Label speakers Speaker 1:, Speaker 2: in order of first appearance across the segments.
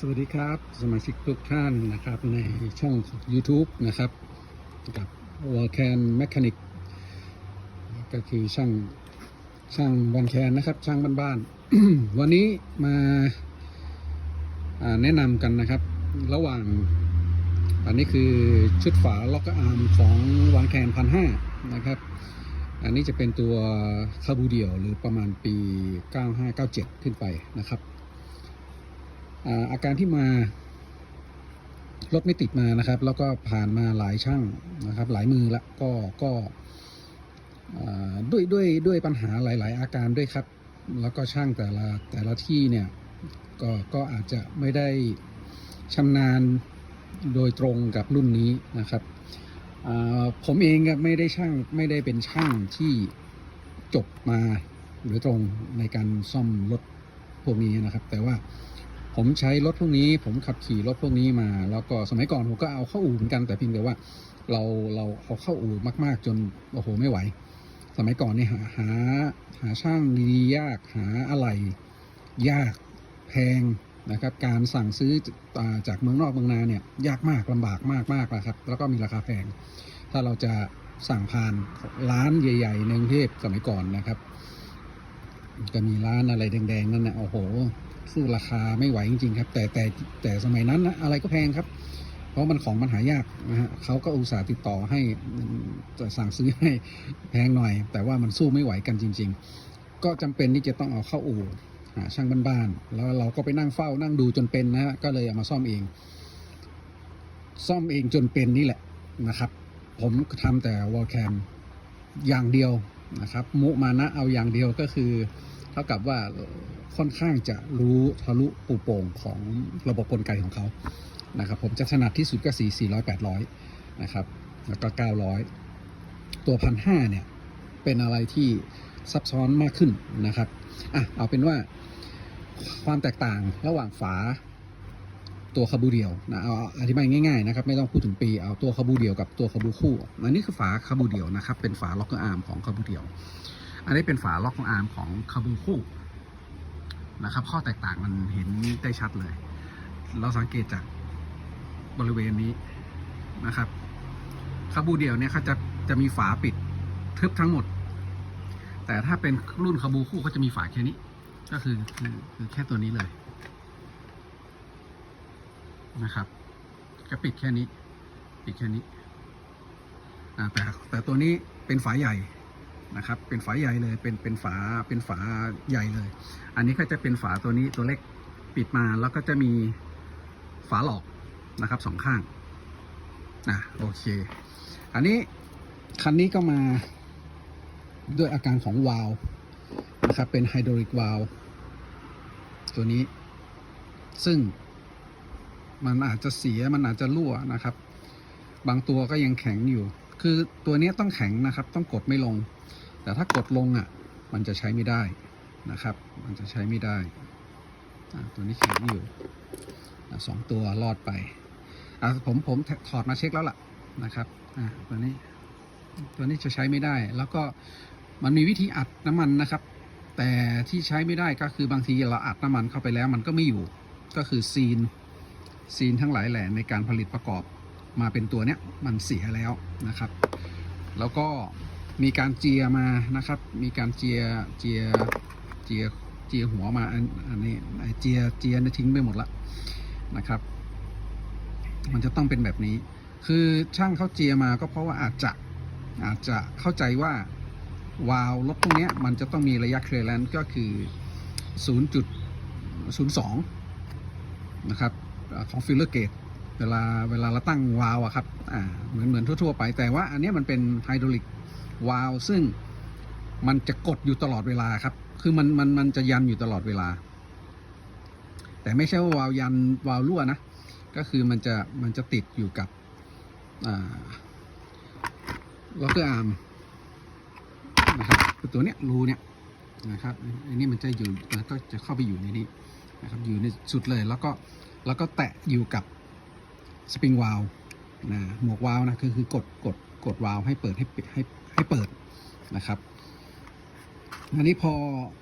Speaker 1: สวัสดีครับ สมาชิกทุกท่านนะครับในช่อง YouTube นะครับ กับ w a l c a n Mechanic ก็คือช่างช่างวันแคนนะครับช่างบ้านๆ วันนี้มาาแนะนำกันนะครับ ระหว่าง อันนี้คือชุดฝาล็อกอาร์มของวันแคนพันห้านะครับ อันนี้จะเป็นตัวคาบูเดียวหรือประมาณปี 9597 ขึ้นไปนะครับ อาการที่มารถไม่ติดมานะครับ แล้วก็ผ่านมาหลายช่างนะครับ หลายมือละก็ก็ด้วยด้วยด้วยปัญหาหลาย ๆ อาการด้วยครับ แล้วก็ช่างแต่ละแต่ละที่เนี่ยก็ก็อาจจะไม่ได้ชำนาญโดยตรงกับรุ่นนี้นะครับผมเองก็ไม่ได้ช่างไม่ได้เป็นช่างที่จบมาโดยตรงในการซ่อมรถพวกนี้นะครับ แต่ว่า ผมใช้รถพวกนี้ ผมขับขี่รถพวกนี้มา แล้วก็สมัยก่อนผมก็เอาเข้าอู่เหมือนกันแต่เพียงแต่ว่า เราเราเอาเข้าอู่มากๆ จนโอ้โหไม่ไหว สมัยก่อนเนี่ยหาหาหาช่างดีๆยากหาอะไรยากแพงนะครับ การสั่งซื้อจากเมืองนอกเมืองนาเนี่ยยากมากลำบากมากมากนะครับ แล้วก็มีราคาแพง ถ้าเราจะสั่งผ่านร้านใหญ่ ๆ ในกรุงเทพสมัยก่อนนะครับ จะมีร้านอะไรแดง ๆ นั่นนะโอ้โห สู้ราคาไม่ไหวจริง ๆ ครับ แต่แต่แต่สมัยนั้นนะอะไรก็แพงครับ เพราะมันของมันหายากนะฮะเขาก็อุตส่าห์ติดต่อให้จะสั่งซื้อให้แพงหน่อย แต่ว่ามันสู้ไม่ไหวกันจริง ๆ ก็จำเป็นที่จะต้องเอาเข้าอู่ช่างบ้านๆแล้วเราก็ไปนั่งเฝ้านั่งดูจนเป็นนะฮะก็เลยเอามาซ่อมเอง ซ่อมเองจนเป็นนี่แหละนะครับ ผมทำแต่วอลแคมอย่างเดียวนะครับ มุมานะเอาอย่างเดียวก็คือ ท่ากับว่าค่อนข้างจะรู้ทะลุปูโป่งของระบบกลไกของเขานะครับผมจะถนัดที่สุดก็สี่สี่ร้อยแปดร้อยนะครับ แล้วก็เก้าร้อยตัวพันห้าเนี่ย เป็นอะไรที่ซับซ้อนมากขึ้นนะครับอะเอาเป็นว่าความแตกต่างระหว่างฝาตัวคาบูเดียวนะเอาอธิบายง่ายๆนะครับ ไม่ต้องพูดถึงปีเอาตัวคาบูเดียวกับตัวคาบูคู่อันนี้คือฝาคาบูเดียวนะครับ เป็นฝาล็อกเกอร์อาร์มของคาบูเดียว อันนี้เป็นฝาล็อกของอาร์มของคาบูคู่นะครับ ข้อแตกต่างมันเห็นได้ชัดเลย เราสังเกตจากบริเวณนี้นะครับคาบูเดียวเนี่ยเขาจะจะมีฝาปิดทึบทั้งหมด แต่ถ้าเป็นรุ่นคาบูคู่เขาจะมีฝาแค่นี้ ก็คือคือคือแค่ตัวนี้เลยนะครับจะปิดแค่นี้ ปิดแค่นี้อ่าแต่แต่ตัวนี้เป็นฝาใหญ่ นะครับ เป็นฝาใหญ่เลย เป็นเป็นฝาเป็นฝาใหญ่เลย อันนี้ก็จะเป็นฝาตัวนี้ตัวเล็กปิดมาแล้วก็จะมีฝาหลอกนะครับสองข้างอะโอเค อันนี้คันนี้ก็มาด้วยอาการของวาล์วนะครับเป็นไฮดรอลิกวาล์วตัวนี้ ซึ่งมันอาจจะเสียมันอาจจะรั่วนะครับ บางตัวก็ยังแข็งอยู่ คือตัวนี้ต้องแข็งนะครับ ต้องกดไม่ลง แต่ถ้ากดลงอะ มันจะใช้ไม่ได้นะครับ มันจะใช้ไม่ได้ตัวนี้แข็งอยู่สองตัวรอดไปผมผมถอดมาเช็คแล้วล่ะนะครับตัวนี้ตัวนี้จะใช้ไม่ได้ แล้วก็มันมีวิธีอัดน้ำมันนะครับ แต่ที่ใช้ไม่ได้ก็คือบางทีเราอัดน้ำมันเข้าไปแล้วมันก็ไม่อยู่ ก็คือซีนซีนทั้งหลายแหล่ในการผลิตประกอบ มาเป็นตัวเนี้ยมันเสียแล้วนะครับ แล้วก็มีการเจียมานะครับ มีการเจียเจียเจียเจียหัวมาอันนี้เจียเจียเนี่ยทิ้งไปหมดละนะครับ มันจะต้องเป็นแบบนี้ คือช่างเขาเจียมาก็เพราะว่าอาจจะอาจจะเข้าใจว่าวาล์วรถพวกเนี้ยมันจะต้องมีระยะเคลียร์แลนก็คือ 0.02 นะครับ ของฟิลเลอร์เกต เวลาเวลาเราตั้งวาล์วอะครับอ่าเหมือนเหมือนทั่วๆไป แต่ว่าอันนี้มันเป็นไฮดรอลิกวาล์วซึ่งมันจะกดอยู่ตลอดเวลาครับ คือมันมันมันจะยันอยู่ตลอดเวลา แต่ไม่ใช่ว่าวาล์วยันวาล์วรั่วนะ ก็คือมันจะมันจะติดอยู่กับล็อกเกอร์อาร์มนะครับตัวเนี้ยรูเนี้ยนะครับอันนี้มันจะอยู่แล้วก็จะเข้าไปอยู่ในนี้นะครับอยู่ในสุดเลยแล้วก็แล้วก็แตะอยู่กับ สปริงวาลนะหมวกวาลนะคือคือกดกดกดวาลให้เปิดให้ปิดให้ให้เปิดนะครับอันนี้พอ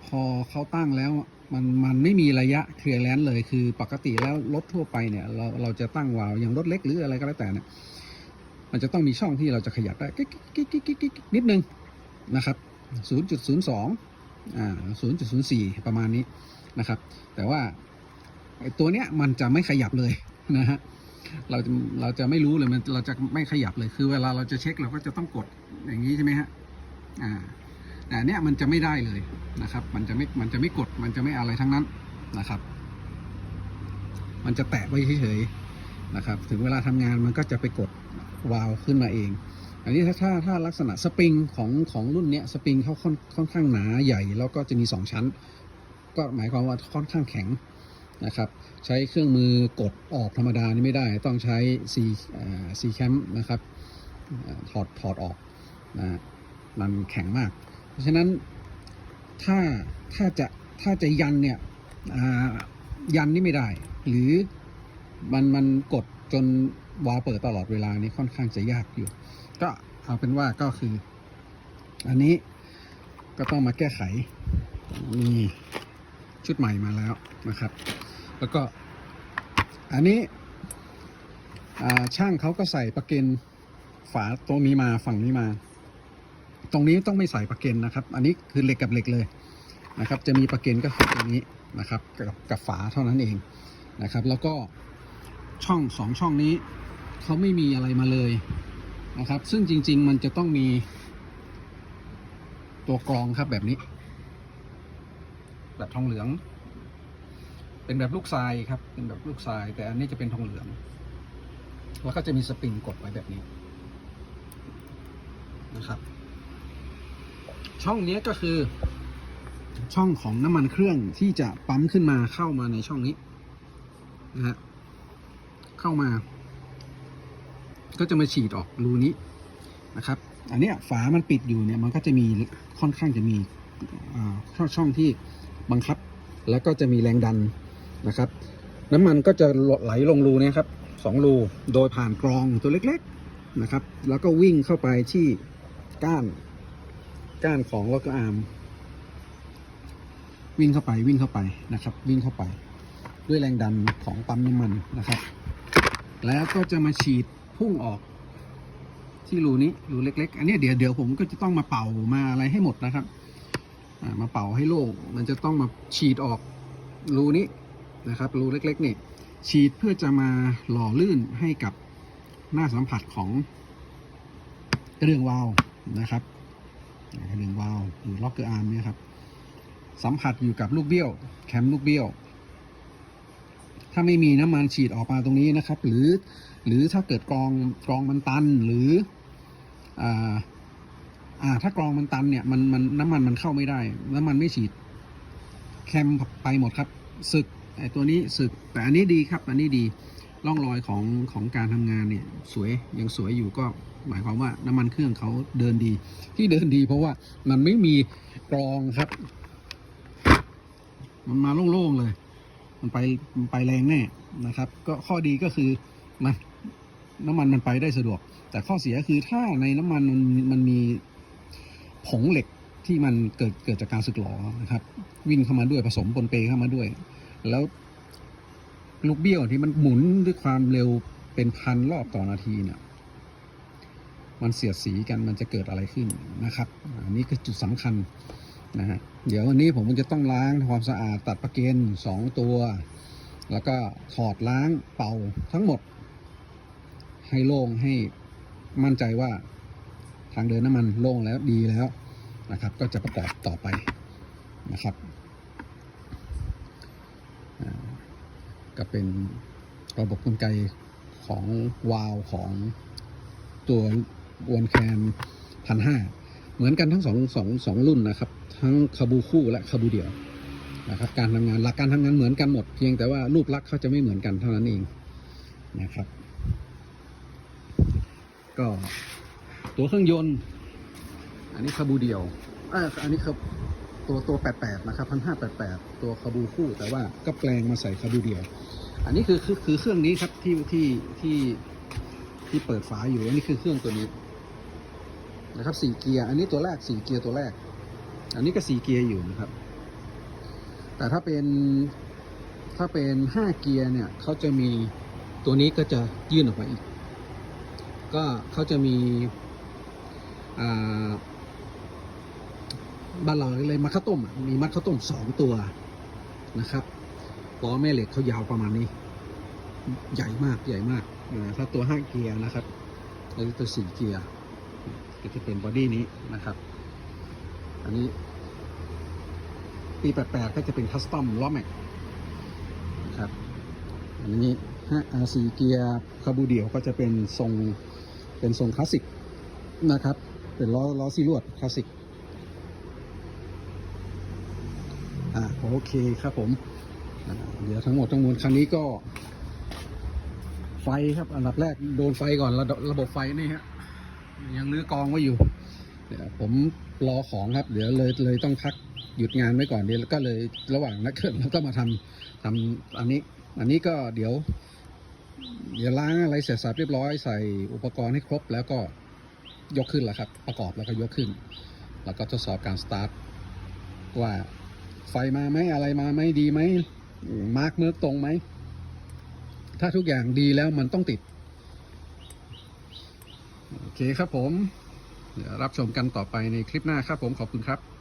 Speaker 1: พอเขาตั้งแล้วมันมันไม่มีระยะเคลียร์แลนเลยคือปกติแล้วรถทั่วไปเนี่ยเราเราจะตั้งวาล์วอย่างรถเล็กหรืออะไรก็แล้วแต่เนี่ยมันจะต้องมีช่องที่เราจะขยับได้กิ๊กกิ๊กกิ๊กกิ๊กนิดนึงนะครับ 0.02อ่า0.04 ประมาณนี้นะครับ แต่ว่าไอตัวเนี้ยมันจะไม่ขยับเลยนะฮะ เราจะเราจะไม่รู้เลยมันเราจะไม่ขยับเลยคือเวลาเราจะเช็คเราก็จะต้องกดอย่างนี้ใช่ไหมฮะอ่าแต่อันเนี้ยมันจะไม่ได้เลยนะครับ มันจะไม่มันจะไม่กดมันจะไม่อะไรทั้งนั้นนะครับ มันจะแตะไว้เฉยๆนะครับ ถึงเวลาทำงานมันก็จะไปกดวาล์วขึ้นมาเอง อันนี้ถ้าถ้าถ้าลักษณะสปริงของของรุ่นเนี้ยสปริงเขาค่อนค่อนข้างหนาใหญ่ แล้วก็จะมีสองชั้น ก็หมายความว่าค่อนข้างแข็ง นะครับ ใช้เครื่องมือกดออกธรรมดานี่ไม่ได้ต้องใช้ C ซีแคมนะครับถอดถอดออกนะมันแข็งมาก เพราะฉะนั้นถ้าถ้าจะถ้าจะยันเนี่ยยันนี่ไม่ได้ หรือมันมันกดจนวาเปิดตลอดเวลานี่ค่อนข้างจะยากอยู่ ก็เอาเป็นว่าก็คือ อันนี้ก็ต้องมาแก้ไขมีชุดใหม่มาแล้วนะครับ แล้วก็ อันนี้ช่างเขาก็ใส่ประเก็นฝาตรงนี้มาฝั่งนี้มา ตรงนี้ต้องไม่ใส่ประเก็นนะครับ อันนี้คือเหล็กกับเหล็กเลยนะครับ จะมีประเก็นก็คือตรงนี้นะครับกับกับฝาเท่านั้นเองนะครับ แล้วก็ช่องสองช่องนี้เขาไม่มีอะไรมาเลยนะครับ ซึ่งจริง ๆ มันจะต้องมีตัวกรองครับแบบนี้ แบบทองเหลือง เป็นแบบลูกทรายครับ เป็นแบบลูกทราย แต่อันนี้จะเป็นทองเหลือง แล้วก็จะมีสปริงกดไว้แบบนี้นะครับ ช่องนี้ก็คือ ช่องของน้ำมันเครื่องที่จะปั๊มขึ้นมาเข้ามาในช่องนี้นะฮะเข้ามา ก็จะมาฉีดออกรูนี้นะครับ อันนี้ฝามันปิดอยู่เนี่ยมันก็จะมีค่อนข้างจะมีช่องช่องที่บังคับ แล้วก็จะมีแรงดัน นะครับ น้ำมันก็จะไหลลงรูนี้ครับสองรูโดยผ่านกรองตัวเล็กๆนะครับ แล้วก็วิ่งเข้าไปที่ก้านก้านของล็อกร์อามวิ่งเข้าไปวิ่งเข้าไปนะครับ วิ่งเข้าไป ด้วยแรงดันของปั๊มน้ำมันนะครับ แล้วก็จะมาฉีดพุ่งออกที่รูนี้รูเล็ก ๆ อันนี้เดี๋ยวเดี๋ยวผมก็จะต้องมาเป่ามาอะไรให้หมดนะครับมาเป่าให้โล่งมันจะต้องมาฉีดออกรูนี้ นะครับรูเล็กๆนี่ฉีดเพื่อจะมาหล่อลื่นให้กับหน้าสัมผัสของกระเดื่องวาล์วนะครับกระเดื่องวาล์วหรือล็อกเกอร์อาร์มเนี่ยครับ สัมผัสอยู่กับลูกเบี้ยว แคมลูกเบี้ยว ถ้าไม่มีน้ำมันฉีดออกมาตรงนี้นะครับ หรือหรือถ้าเกิดกรองกรองมันตันหรืออ่าอ่าถ้ากรองมันตันเนี่ยมันมันน้ำมันมันเข้าไม่ได้ น้ำมันไม่ฉีด แคมไปหมดครับสึก ไอตัวนี้สึกแต่อันนี้ดีครับ อันนี้ดีร่องรอยของของการทำงานเนี่ยสวยยังสวยอยู่ก็หมายความว่าน้ำมันเครื่องเขาเดินดี ที่เดินดีเพราะว่ามันไม่มีกรองครับ มันมาโล่งๆเลย มันไปมันไปแรงแน่นะครับ ก็ข้อดีก็คือมันน้ำมันมันไปได้สะดวก แต่ข้อเสียคือถ้าในน้ำมันมันมันมีผงเหล็กที่มันเกิดเกิดจากการสึกหรอนะครับ วิ่งเข้ามาด้วยผสมปนเปเข้ามาด้วย แล้วลูกเบี้ยวที่มันหมุนด้วยความเร็วเป็นพันรอบต่อนาทีเนี่ย มันเสียดสีกันมันจะเกิดอะไรขึ้นนะครับ อันนี้คือจุดสำคัญนะฮะ เดี๋ยววันนี้ผมจะต้องล้างทำความสะอาดตัดประเกนสองตัว แล้วก็ถอดล้างเป่าทั้งหมด ให้โล่งให้มั่นใจว่าทางเดินน้ำมันโล่งแล้วดีแล้วนะครับ ก็จะประกอบต่อไปนะครับ ก็เป็นระบบกลไกของวาล์วของตัววนแคนพันห้าเหมือนกันทั้งสองสองสองรุ่นนะครับ ทั้งคาบูคู่และคาบูเดี่ยวนะครับการทำงานหลักการทำงานเหมือนกันหมด เพียงแต่ว่ารูปลักษณ์เขาจะไม่เหมือนกันเท่านั้นเองนะครับ ก็ตัวเครื่องยนต์ อันนี้คาบูเดียวเอออันนี้คือ ตัวตัว 88 นะครับ 1588 ตัวคาบูคู่ แต่ว่าก็แปลงมาใส่คาบูเดียว อันนี้คือคือคือเครื่องนี้ครับที่ที่ที่ที่เปิดฝาอยู่ อันนี้คือเครื่องตัวนี้นะครับสี่เกียร์ อันนี้ตัวแรกสี่เกียร์ตัวแรก อันนี้ก็สี่เกียร์อยู่นะครับ แต่ถ้าเป็นถ้าเป็นห้าเกียร์เนี่ยเขาจะมีตัวนี้ก็จะยื่นออกมาอีก ก็เขาจะมีอ่า บ้านเราเลยมัดข้าวต้มมีมัดข้าวต้มสองตัวนะครับล้อแม่เหล็กเขายาวประมาณนี้ ใหญ่มากใหญ่มากอ่าถ้าตัวห้าเกียร์นะครับแล้ตัวสี่เกียร์ก็จะเป็นบอดี้นี้นะครับ อันนี้ ปี88ก็จะเป็นคัสตอมล้อแม็กนะครับ อันนี้ห้าอาซีเกียร์คาบูเดียวก็จะเป็นทรงเป็นทรงคลาสสิกนะครับ เป็นล้อล้อซีลวดคลาสสิก อ่า โอเคครับผม เดี๋ยวทั้งหมดทั้งมวลคันนี้ก็ ไฟครับ อันดับแรกโดนไฟก่อนระบบระบบไฟนี่ฮะยังรื้อกองไว้อยู่เดี๋ยวผมรอของครับ เดี๋ยวเลยเลยต้องพักหยุดงานไว้ก่อนเดี๋ยวก็เลยระหว่างนักเกิดแล้วก็มาทำทำอันนี้ อันนี้ก็เดี๋ยว เดี๋ยวล้างอะไรเสร็จสับเรียบร้อยใส่อุปกรณ์ให้ครบแล้วก็ยกขึ้นแล้วครับ ประกอบแล้วก็ยกขึ้น แล้วก็ทดสอบการสตาร์ทว่า ไฟมาไหมอะไรมาไหมดีไหมมาร์กเมือกตรงไหม ถ้าทุกอย่างดีแล้วมันต้องติด โอเคครับผม เดี๋ยวรับชมกันต่อไปในคลิปหน้าครับผมขอบคุณครับ